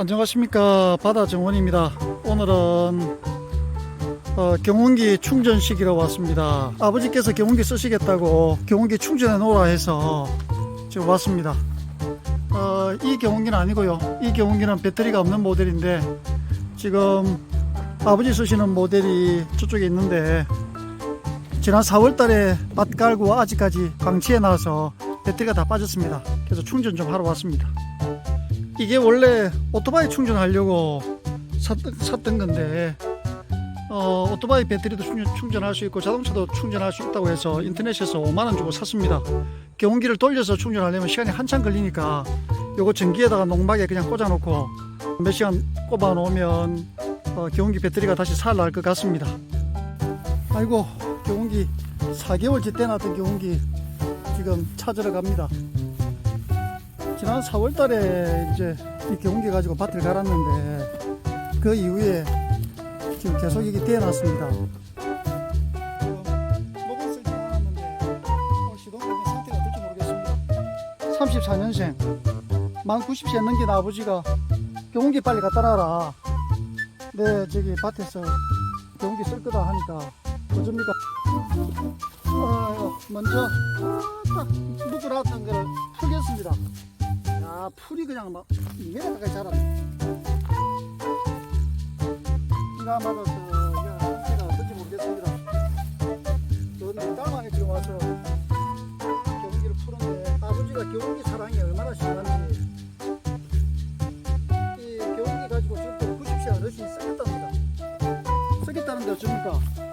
안녕하십니까. 바다 정원입니다. 오늘은 어, 경운기 충전시키러 왔습니다. 아버지께서 경운기 쓰시겠다고 경운기 충전해 놓으라 해서 지금 왔습니다. 어, 이 경운기는 아니고요. 이 경운기는 배터리가 없는 모델인데 지금 아버지 쓰시는 모델이 저쪽에 있는데 지난 4월 달에 맛 깔고 아직까지 방치해 놔서 배터리가 다 빠졌습니다. 그래서 충전 좀 하러 왔습니다 이게 원래 오토바이 충전하려고 샀던, 샀던 건데 어, 오토바이 배터리도 충전, 충전 할 수 있고 자동차도 충전할 수 있다고 해서 인터넷에서 5만 원 주고 샀습니다. 경운기를 돌려서 충전하려면 시간이 한참 걸리니까 요거 전기에다가 농막에 그냥 꽂아 놓고 몇 시간 꼽아 놓으면 어, 경운기 배터리가 다시 살아날 것 같습니다. 아이고 경운기 4개월째 떼놨던 경운기 지금 찾으러 갑니다 지난 4월 달에 이제 이 경운기 가지고 밭을 갈았는데 그 이후에 지금 계속 이게 떼어놨습니다. 먹을 쓰지 않았는데 시동적인 상태가 어떨지 모르겠습니다. 34년생 만 90세 넘긴 아버지가 경운기 빨리 갖다 놔라. 네 저기 밭에서 경운기 쓸 거다 하니까 어쩝니까? 어, 먼저 딱 묶어놨던 거를 풀겠습니다. 야 풀이 그냥 막 2m 가까이 자랐네 비가 맞아서 그냥 상태가 어떨지 모르겠습니다. 저는 딸방에 지금 와서 경기를 푸는데 아버지가 경기 사랑이 얼마나 심한지. 이 경기 가지고 지금 90세 어르신이 쓰겠답니다. 쓰겠다는데 어쩝니까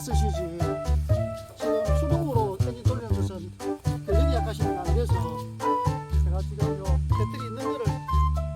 쓰시지. 지금 수동으로 엔진 돌리는 것은 전력이 약하시니까 안 돼서 제가 지금 요 배터리 있는 거를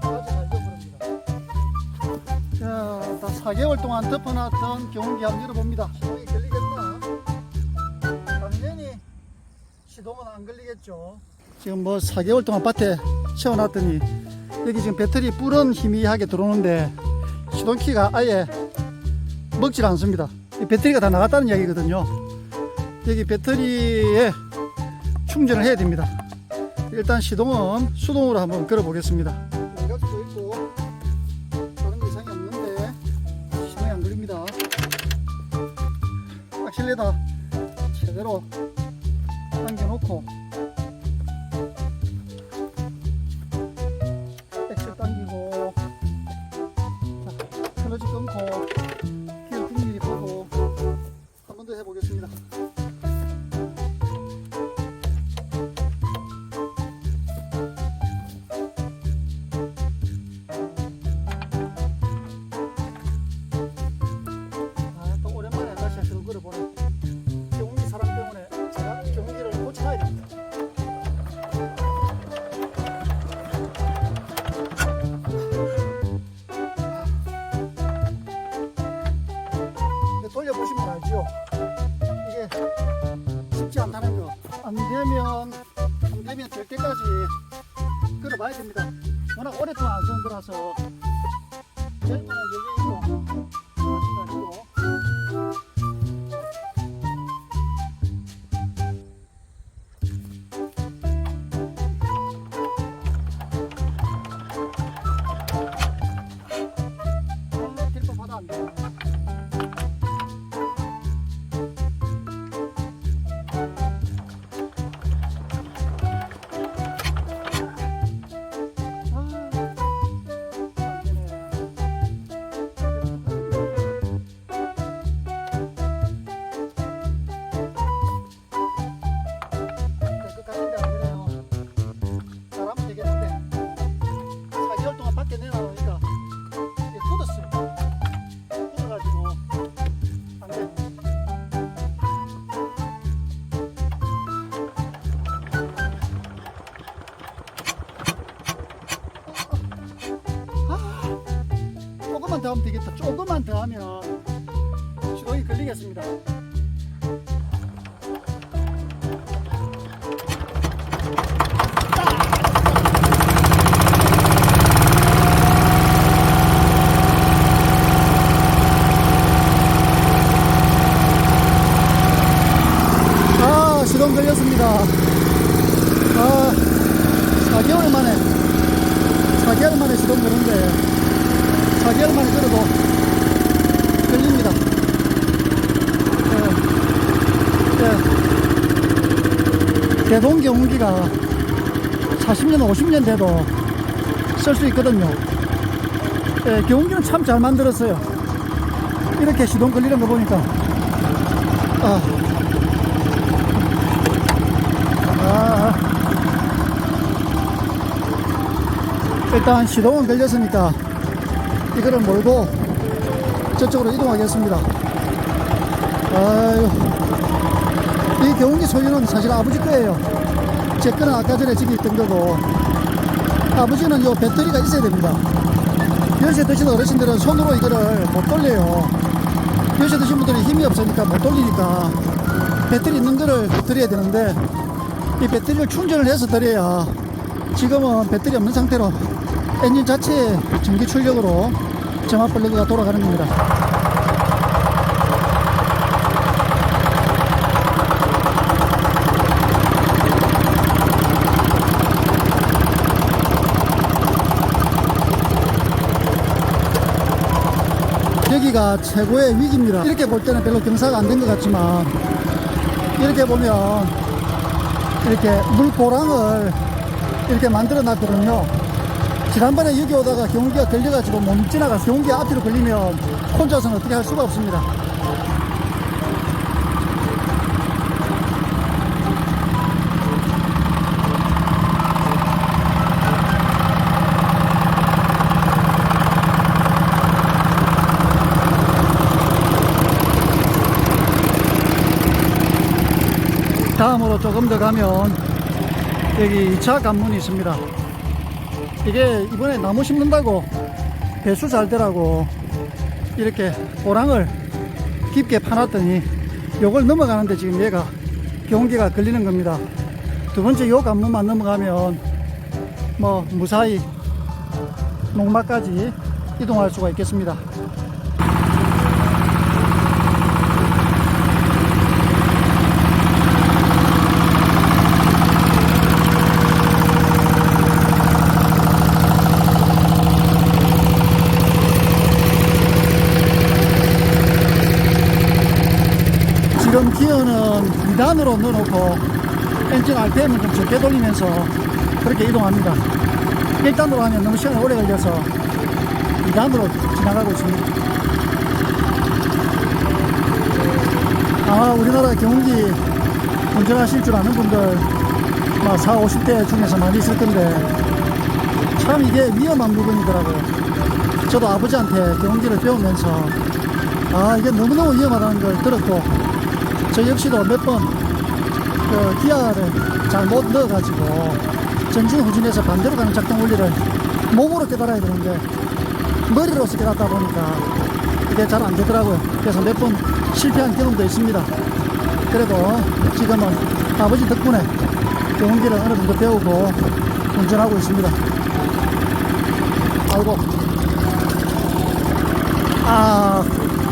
가져가려고 합니다. 자, 다 4개월 동안 덮어놨던 경운기 한번 열어봅니다. 시동이 걸리겠나? 당연히 시동은 안 걸리겠죠. 지금 뭐 4개월 동안 밭에 채워놨더니 여기 지금 배터리 뿔은 희미하게 들어오는데 시동키가 아예 먹질 않습니다. 이 배터리가 다 나갔다는 이야기거든요. 여기 배터리에 충전을 해야 됩니다. 일단 시동은 수동으로 한번 걸어 보겠습니다. 하면 되겠다. 조금만 더 하면 시동이 걸리겠습니다. 아, 시동 걸렸습니다. 아, 4개월 만에, 4개월 만에 시동 거는데, 4개월 만에 걸어도 걸립니다. 예, 예. 대동 경운기가 40년, 50년 돼도 쓸 수 있거든요. 예, 경운기는 참 잘 만들었어요. 이렇게 시동 걸리는 거 보니까, 아, 아, 일단 시동은 걸렸으니까 이거를 몰고 저쪽으로 이동하겠습니다. 아유, 이 경운기 소유는 사실 아버지 거예요. 제 거는 아까 전에 집에 있던 거고, 아버지는 요 배터리가 있어야 됩니다. 연세 드신 어르신들은 손으로 이거를 못 돌려요. 연세 드신 분들은 힘이 없으니까 못 돌리니까 배터리 있는 거를 드려야 되는데, 이 배터리를 충전을 해서 드려야 지금은 배터리 없는 상태로 엔진 자체의 전기 출력으로 플러그가 돌아가는 겁니다. 여기가 최고의 위기입니다. 이렇게 볼 때는 별로 경사가 안 된 것 같지만 이렇게 보면 이렇게 물고랑을 이렇게 만들어 놨거든요. 지난번에 여기 오다가 경운기가 걸려가지고 못 지나가 경운기 앞뒤로 걸리면 혼자서는 어떻게 할 수가 없습니다. 다음으로 조금 더 가면 여기 2차 관문이 있습니다. 이게 이번에 나무 심는다고 배수 잘 되라고 이렇게 고랑을 깊게 파놨더니 요걸 넘어가는데 지금 얘가 경기가 걸리는 겁니다. 두 번째 요 관문만 넘어가면 뭐 무사히 농막까지 이동할 수가 있겠습니다. 지금 기어는 2단으로 넣어놓고 엔진 RPM을 좀 적게 돌리면서 그렇게 이동합니다. 1단으로 하면 너무 시간이 오래 걸려서 2단으로 지나가고 있습니다. 아마 우리나라 경운기 운전하실 줄 아는 분들 막 4, 50대 중에서 많이 있을 건데 참 이게 위험한 물건이더라고요. 저도 아버지한테 경운기를 배우면서 아 이게 너무너무 위험하다는 걸 들었고 저 역시도 몇 번 그 기아를 잘못 넣어가지고 전진 후진해서 반대로 가는 작동 원리를 몸으로 깨달아야 되는데 머리로서 깨닫다 보니까 이게 잘 안 되더라고요. 그래서 몇 번 실패한 경험도 있습니다. 그래도 지금은 아버지 덕분에 경운기를 어느 정도 배우고 운전하고 있습니다. 아이고. 아,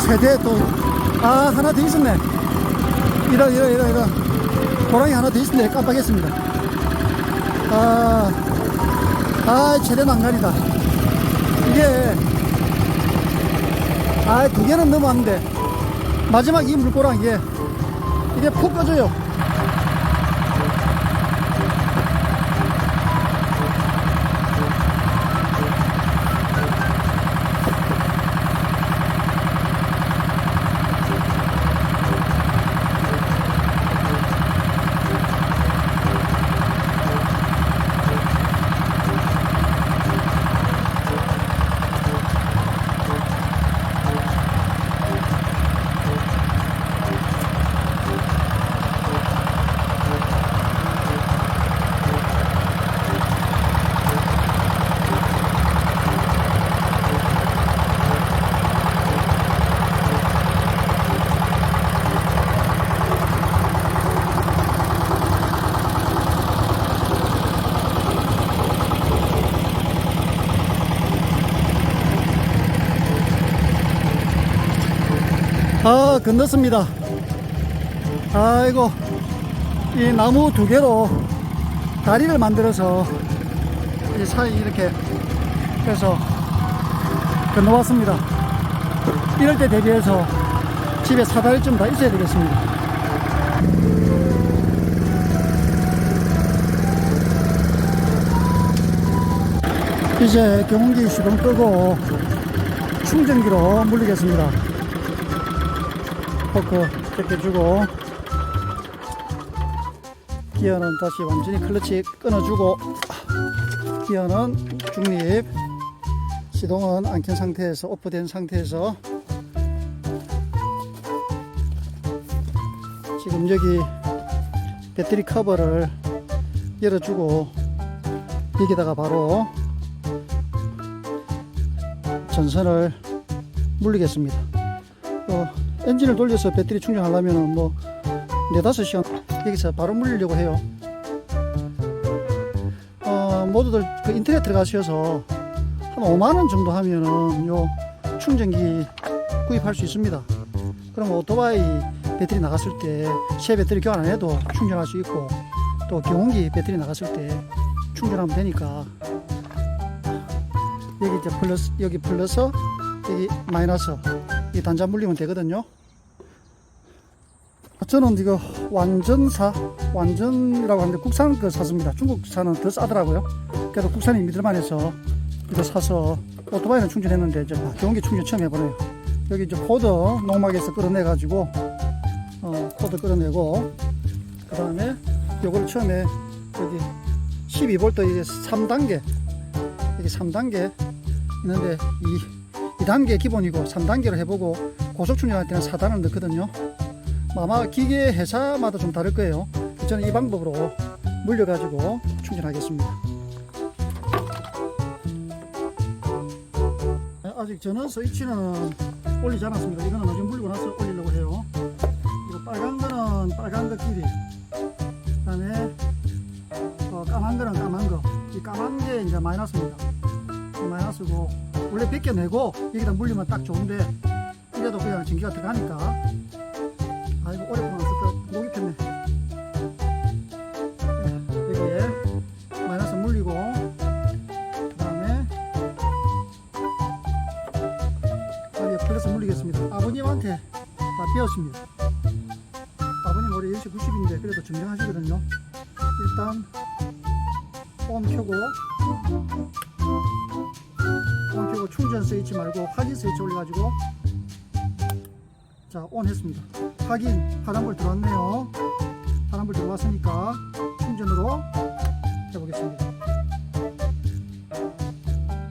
세대 또, 아, 하나 더 있었네. 이러, 이러, 이러, 이러. 고랑이 하나 더 있었는데 깜빡했습니다. 아, 아, 최대 낭날이다. 이게, 아, 두 개는 넘어왔는데, 마지막 이 물고랑 이게, 이게 푹 꺼져요. 건넜습니다 아이고 이 나무 두 개로 다리를 만들어서 이 사이 이렇게 해서 건너왔습니다. 이럴 때 대비해서 집에 사다리 좀 다 있어야 되겠습니다. 이제 경운기 시동 끄고 충전기로 물리겠습니다. 포크 제껴주고 기어는 다시 완전히 클러치 끊어주고 기어는 중립 시동은 안 켠 상태에서 오프된 상태에서 지금 여기 배터리 커버를 열어주고 여기다가 바로 전선을 물리겠습니다. 어, 엔진을 돌려서 배터리 충전하려면 뭐 네다섯 시간 여기서 바로 물리려고 해요. 어, 모두들 그 인터넷 들어가셔서 한 5만 원 정도 하면은 요 충전기 구입할 수 있습니다. 그럼 오토바이 배터리 나갔을 때 새 배터리 교환 안 해도 충전할 수 있고 또 경운기 배터리 나갔을 때 충전하면 되니까 여기 이제 플러스 여기 플러스 여기 마이너스 이 단자 물리면 되거든요. 저는 이거 완전사 완전이라고 하는데 국산 거 샀습니다. 중국산은 더 싸더라고요. 그래도 국산이 믿을만 해서 이거 사서 오토바이는 충전했는데 이제 경운기 충전 처음 해보네요. 여기 이제 코드 농막에서 끌어내 가지고 어, 코드 끌어내고 그 다음에 요걸 처음에 여기 12V 이게 3단계 여기 3단계 있는데 이 2단계 기본이고 3단계로 해보고 고속 충전할 때는 4단을 넣거든요. 아마 기계 회사마다 좀 다를 거예요. 저는 이 방법으로 물려가지고 충전하겠습니다. 아직 전원 스위치는 올리지 않았습니다. 이거는 나중에 물리고 나서 올리려고 해요. 이거 빨간 거는 빨간 거끼리, 그 다음에 어, 까만 거는 까만 거. 이 까만 게 이제 마이너스입니다. 이 마이너스고 원래 벗겨내고 여기다 물리면 딱 좋은데 이래도 그냥 전기가 들어가니까. 아이고 오랫동안 썼다 녹이 폈네. 네, 여기에 마이너스 물리고 그 다음에 여기에 플러스 물리겠습니다. 아버님한테 다 배웠습니다. 아버님 올해 10시 90인데 그래도 정정하시거든요. 일단 온 켜고 온 켜고 충전 스위치 말고 확인 스위치 올려가지고 자, 온 했습니다. 확인, 파란불 들어왔네요. 파란불 들어왔으니까 충전으로 해보겠습니다.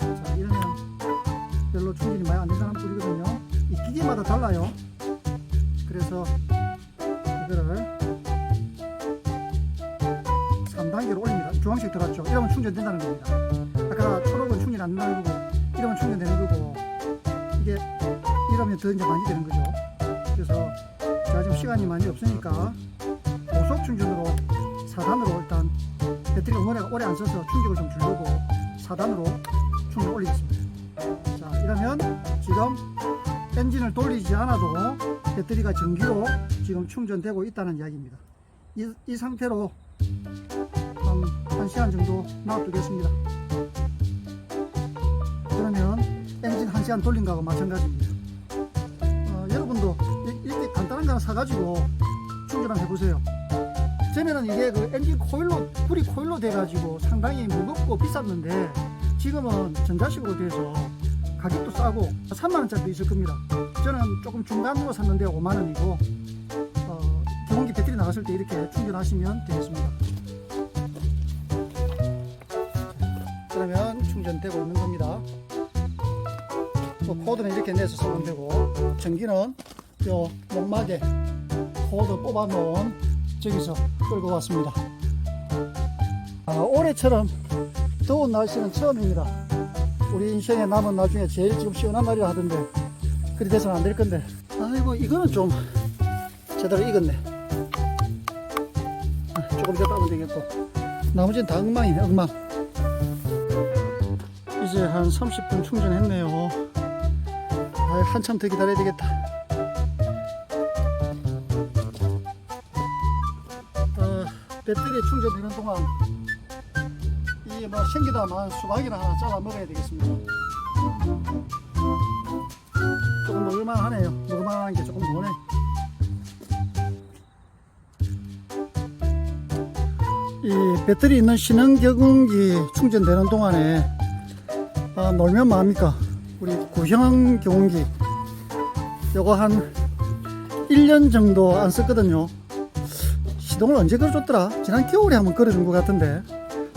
자, 이러면 별로 충전이 많이 안 된다는 소리거든요. 이 기계마다 달라요. 그래서 이거를 3단계로 올립니다. 주황색 들어갔죠. 이러면 충전된다는 겁니다. 아까 초록은 충전 안 거고, 이러면 충전 되는 거고, 이게 이러면 더 이제 많이 되는 거죠. 그래서 제가 지금 시간이 많이 없으니까 고속 충전으로 4단으로 일단 배터리가 오래, 오래 안 써서 충격을 좀 주려고 4단으로 충전 올리겠습니다. 자, 이러면 지금 엔진을 돌리지 않아도 배터리가 전기로 지금 충전되고 있다는 이야기입니다. 이, 이 상태로 한 1시간 정도 놔두겠습니다. 시간 돌린 거하고 마찬가지입니다. 어, 여러분도 이- 이렇게 간단한 거 하나 사가지고 충전 한번 해보세요. 전에는 이게 그 엔진 코일로, 불이 코일로 돼가지고 상당히 무겁고 비쌌는데 지금은 전자식으로 돼서 가격도 싸고 3만원짜리도 있을 겁니다. 저는 조금 중간으로 샀는데 5만원이고, 어, 경운기 배터리 나갔을 때 이렇게 충전하시면 되겠습니다. 그러면 충전되고 있는 겁니다. 또 코드는 이렇게 내서 쓰면 되고 전기는 요 목막에 코드 뽑아 놓은 저기서 끌고 왔습니다. 아, 올해처럼 더운 날씨는 처음입니다. 우리 인생에 남은 나중에 제일 지금 시원한 날이라 하던데 그리 돼서는 안 될 건데. 아이고 이거는 좀 제대로 익었네. 아, 조금 더 따면 되겠고. 나머지는 다 엉망이네 엉망. 이제 한 30분 충전했네요 아, 한참 더 기다려야 되겠다. 어, 배터리 충전되는 동안 이뭐 생기다만 수박이나 하나 잘라 먹어야 되겠습니다. 조금 먹을만 하네요. 먹을만한 게 조금 노네. 이 배터리 있는 신흥경운기 충전되는 동안에 아, 놀면 뭐합니까? 구형 경운기 요거 한 1년 정도 안 썼거든요. 시동을 언제 걸어줬더라? 지난 겨울에 한번 걸어준 것 같은데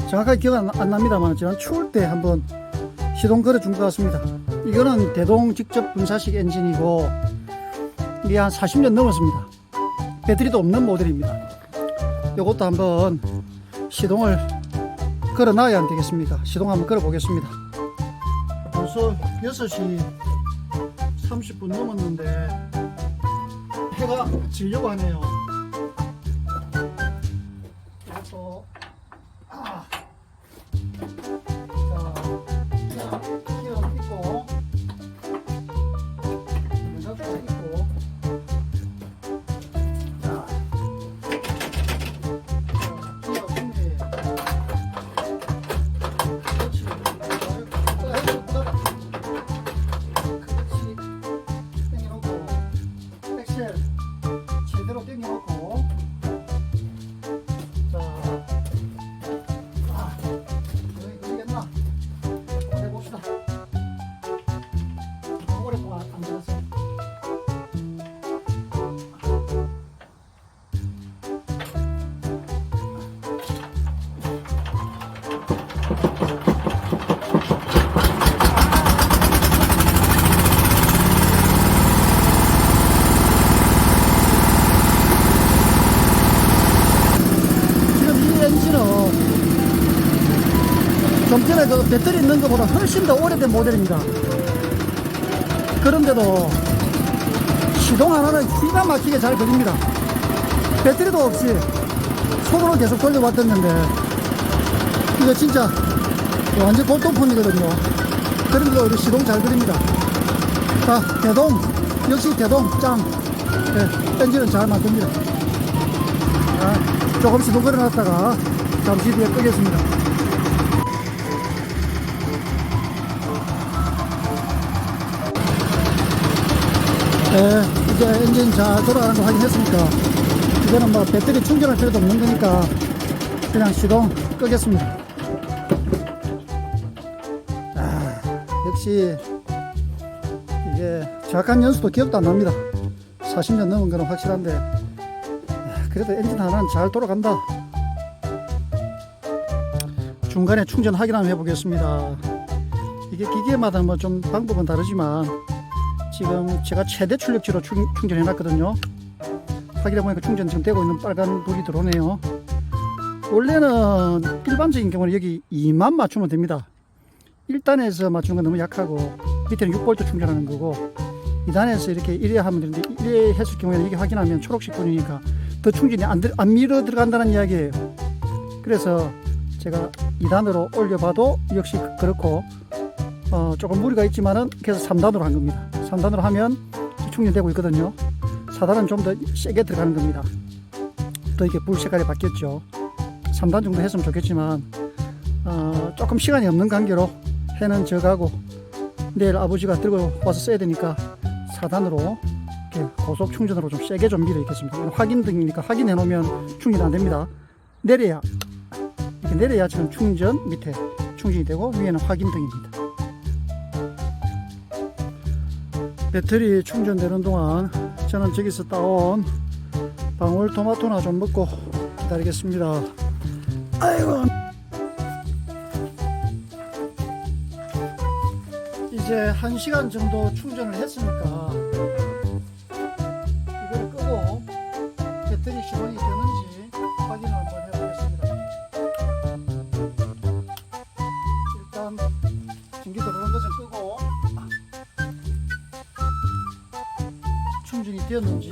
정확하게 기억 안, 안 납니다만 지난 추울 때 한번 시동 걸어준 것 같습니다. 이거는 대동 직접 분사식 엔진이고 이게 한 40년 넘었습니다. 배터리도 없는 모델입니다. 이것도 한번 시동을 걸어 놔야 안 되겠습니까? 시동 한번 걸어 보겠습니다. 벌써 6시 30분 넘었는데 해가 지려고 하네요. 그 배터리 있는 것보다 훨씬 더 오래된 모델입니다. 그런데도 시동 하나는 기가 막히게 잘 걸립니다. 배터리도 없이 손으로 계속 돌려왔었는데 이거 진짜 완전 골동품이거든요. 그런데도 이거 시동 잘 걸립니다. 자, 대동 역시 대동 짱 네, 엔진은 잘 만듭니다. 자, 조금 시동 걸어놨다가 잠시 뒤에 끄겠습니다. 네, 이제 엔진 잘 돌아가는 거 확인했으니까 이거는 뭐 배터리 충전할 필요도 없는 거니까 그냥 시동 끄겠습니다. 아, 역시 이게 정확한 연수도 기억도 안 납니다. 40년 넘은 거는 확실한데 아, 그래도 엔진 하나는 잘 돌아간다. 중간에 충전 확인 한번 해보겠습니다. 이게 기계마다 뭐 좀 방법은 다르지만 지금 제가 최대 출력치로 충, 충전해 놨거든요. 확인해 보니까 충전 지금 되고 있는 빨간 불이 들어오네요. 원래는 일반적인 경우는 여기 2만 맞추면 됩니다. 1단에서 맞추는 건 너무 약하고 밑에는 6V 충전하는 거고 2단에서 이렇게 1회 하면 되는데 1회 했을 경우에는 이게 확인하면 초록색 불이니까 더 충전이 안, 들, 안 밀어 들어간다는 이야기예요. 그래서 제가 2단으로 올려봐도 역시 그렇고 어, 조금 무리가 있지만은 그래서 3단으로 한 겁니다. 3단으로 하면 충전 되고 있거든요. 4단은 좀 더 세게 들어가는 겁니다. 또 이게 불 색깔이 바뀌었죠. 3단 정도 했으면 좋겠지만 어, 조금 시간이 없는 관계로 해는 저가고 내일 아버지가 들고 와서 써야 되니까 4단으로 이렇게 고속 충전으로 좀 세게 좀 밀어 있겠습니다. 확인 등이니까 확인해 놓으면 충전 안 됩니다. 내려야 내려야 지금 충전 밑에 충전이 되고 위에는 확인 등입니다. 배터리 충전되는 동안 저는 저기서 따온 방울토마토나 좀 먹고 기다리겠습니다. 아이고. 이제 한 시간 정도 충전을 했으니까 충전이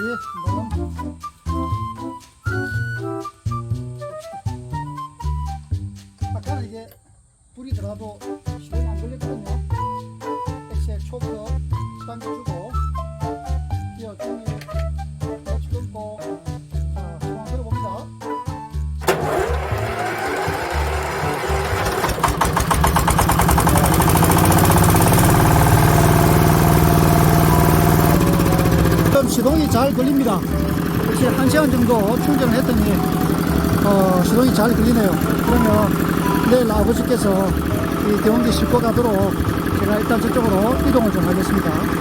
되었는지 걸립니다. 역시 한 시간 정도 충전을 했더니 어, 시동이 잘 걸리네요. 그러면 내일 아버지께서 이 경운기 싣고 가도록 제가 일단 저쪽으로 이동을 좀 하겠습니다.